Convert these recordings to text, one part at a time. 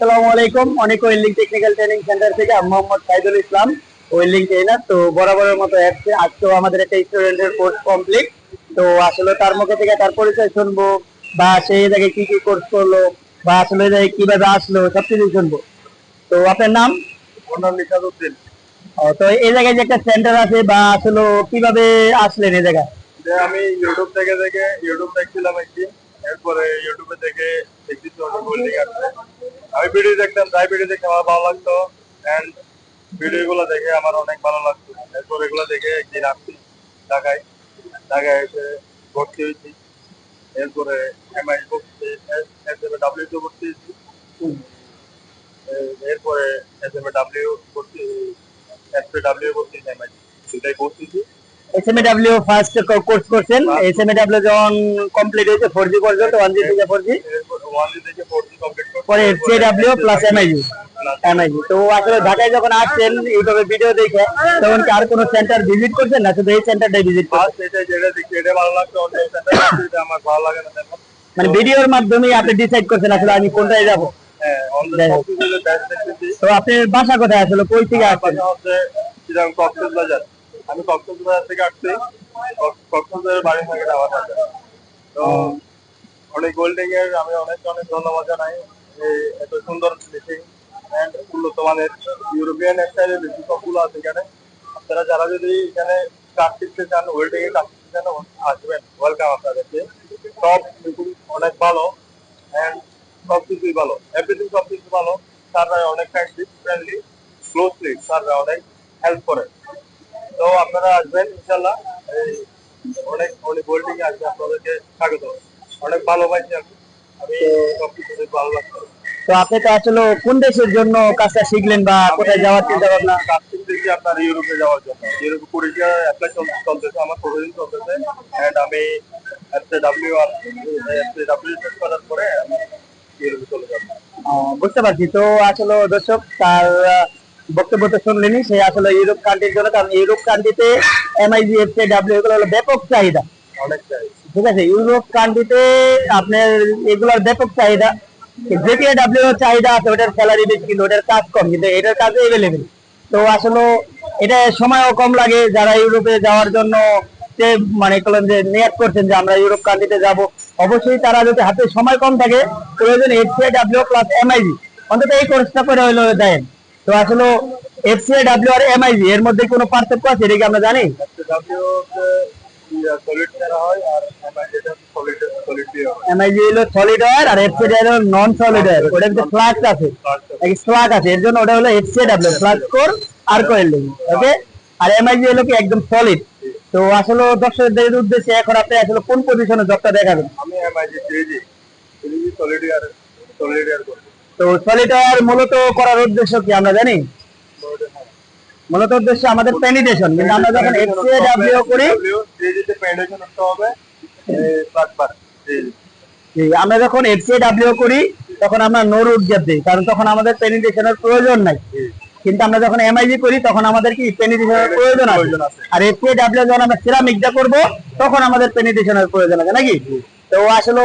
আসসালামু আলাইকুম। অনেক ওয়েল্ডিং টেকনিক্যাল ট্রেনিং সেন্টার থেকে আমি মোহাম্মদ সাইদুল ইসলাম। ওয়েল্ডিং ট্রেনার তো বরাবরের মতো আসছে আজকেও আমাদের একটা স্টুডেন্টের কোর্স কমপ্লিট তো আসলে তার মুখে থেকে তার পরিচয় শুনব বা সে জায়গায় কি কি কোর্স করল বা আসলে জায়গায় কীভাবে আসলো সব কিছু শুনব। তো আপনার নাম? তো এই জায়গায় যে একটা সেন্টার আছে বা আসলে কীভাবে আসলেন এই জায়গায়? আমি ইউটিউব থেকে দেখে ইউটিউব দেখছিলাম একদিন। এরপরে ইউটিউবে দেখে দেখছি আমি ভিডিও দেখতাম তাই ভিডিও দেখে আমার ভালো লাগতো। এন্ড ভিডিও গুলো দেখে আমার অনেক ভালো লাগতো। এরপর এগুলো দেখে একদিন আসছি ঢাকায় ঢাকায় এসে ভর্তি হয়েছি। এরপরে এমআই ভর্তি এস এম ডাব্লিউ তে ভর্তি হয়েছি। এরপরে এস এম ডাব্লিউ ভর্তি এস ডাব্লিউ ভর্তি এমআই দুটাই ভর্তি হয়েছি। এসএমএডব্লিউ ফার্স্ট কোর্স করছেন। এসএমএডব্লিউ যখন কমপ্লিট হয়েছে ফোর জি পর্যন্ত ওয়ান জি থেকে ফোর জি এরপর ওয়ান জি পরে এফসিডব্লিউ প্লাস এমআইজি এমআইজি তো আসলে ঢাকায় যখন আসছেন এইভাবে ভিডিও দেখে তখন কি আর কোনো সেন্টার ভিজিট করছেন না? শুধু এই সেন্টারটাই ভিজিট করছেন? এটা যেটা দেখি এটা ভালো লাগতো অন্য সেন্টার আমার ভালো লাগে না মানে ভিডিওর মাধ্যমে আপনি ডিসাইড করছেন আসলে আমি কোনটায় যাব? হ্যাঁ তো আপনার বাসা কোথায় আসলে? কই থেকে আসছেন? কক্সবাজার আমি কক্সবাজার থেকে আসছি। কক্স- কক্সবাজারের বাড়ি থেকে আমার বাসা তো অনেক গোল্ডিং এর আমি অনেক অনেক ধন্যবাদ জানাই। এই এত সুন্দর ফিনিশিং এন্ড উন্নত মানের ইউরোপিয়ান স্টাইলের বেশি সবগুলো আছে এখানে। আপনারা যারা যদি এখানে কাজ শিখতে চান ওয়েল্ডিং এর কাজ চান, আসবেন। ওয়েলকাম আপনাদেরকে। সব অনেক ভালো। এন্ড সব কিছুই ভালো। এভরিথিং সব কিছু ভালো। স্যাররা অনেক ফ্রেন্ডলি ফ্রেন্ডলি ক্লোজলি স্যাররা অনেক হেল্প করে। তো আপনারা আসবেন ইনশাল্লাহ এই অনেক অনেক ওয়েল্ডিং আসবে। আপনাদেরকে স্বাগত। অনেক ভালো পাইছি আমি। আমি সব কিছু ভালো লাগছে। তো আপনি তো আসলে কোন দেশের জন্য কাজটা শিখলেন বা কোথায় যাওয়ার চিন্তা ভাবনা? আপনার ইউরোপে যাওয়ার জন্য। ইউরোপে পরীক্ষা অ্যাপ্লাই চলতেছে আমার প্রতিদিন চলতেছে এন্ড আমি ডাব্লিউ আর ডাব্লিউ শেষ করার পরে আমি ইউরোপে চলে যাব। বুঝতে পারছি। তো আসলে দর্শক তার বক্তব্য তো শুনলেনি সে আসলে ইউরোপ কান্ট্রির জন্য কারণ ইউরোপ কান্ট্রিতে এমআইজি এফসি ডাব্লিউ এগুলো হলো ব্যাপক চাহিদা। অনেক চাই ঠিক আছে ইউরোপ কান্ট্রিতে আপনার এগুলোর ব্যাপক চাহিদা। যেটি ডাব্লিউ চাহিদা আছে, ওটার স্যালারি তো আসলে এটা সময়ও কম মানে আমরা ইউরোপ কান্ট্রিতে যাব, অবশ্যই তারা যদি হাতে সময় কম থাকে, প্রয়োজন ডাব্লিউ প্লাস এমআইজি অন্তত এই কোর্সটা করে হইল দেন। তো আসলে এফসিআই ডাব্লিউ আর এমআইজি এর মধ্যে কোনো পার্থক্য আছে, এটা কি আমরা জানি? সলিড করা হয় আর এমআইডিটা সলিড এমআইজি হলো সলিড ওয়্যার আর এফসিআই হলো নন সলিড ওয়্যার ওটার ভিতরে ফ্লাক্স আছে। ফ্লাগ আছে। এর জন্য ওটা হলো এফসিডব্লিউ ফ্লাগ কোর আর কোয়েল্ডিং ওকে আর এমআইজি হলো কি একদম সলিড তো আসলে দর্শকদের উদ্দেশ্যে এখন আপনি আসলে কোন পজিশনে জবটা দেখাবেন? আমি MID three G three G solid wire solid করব তো সলিড ওয়্যার মূলত করার উদ্দেশ্য কি আমরা জানি? মূলত উদ্দেশ্য আমাদের পেনিটেশন কিন্তু আমরা যখন এফসিডব্লিউ করি থ্রিজিতে পেন্ডেশন করতে হবে আমরা যখন এফসিডব্লিউ করি তখন আমরা নো রুট গ্যাপ দিই কারণ তখন আমাদের পেনিটেশনের প্রয়োজন নাই। কিন্তু আমরা যখন এমআইজি করি তখন আমাদের কি পেনিটেশনের প্রয়োজন আছে? আর এফএ ডাব্লিউ যখন আমরা সিরামিকটা করব তখন আমাদের পেনিটেশনের প্রয়োজন আছে নাকি? তো আসলে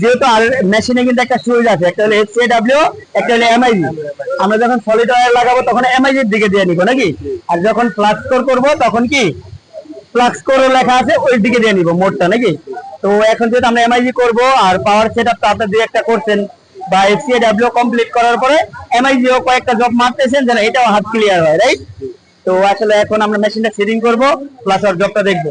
যেহেতু আর মেশিনে কিন্তু একটা সুইচ আছে একটা হলো এফসিএ ডাব্লিউ একটা হলো এমআইজি আমরা যখন সলিড ওয়্যার লাগাবো তখন এমআইজির দিকে দিয়ে নিব নাকি? আর যখন ফ্লাক্স কোর করব তখন কি? ফ্লাক্স কোর লেখা আছে ওই দিকে দিয়ে নিব মোডটা নাকি? তো এখন যেহেতু আমরা এমআইজি করব আর পাওয়ার সেটআপ তো আপনার দুই একটা করছেন বা এফসিএ ডাব্লিউ কমপ্লিট করার পরে এমআইজিও কয়েকটা জব মারতেছেন যেন এটাও হাত ক্লিয়ার হয় রাইট তো আসলে এখন আমরা মেশিনটা সেটিং করব প্লাস আর জবটা দেখব।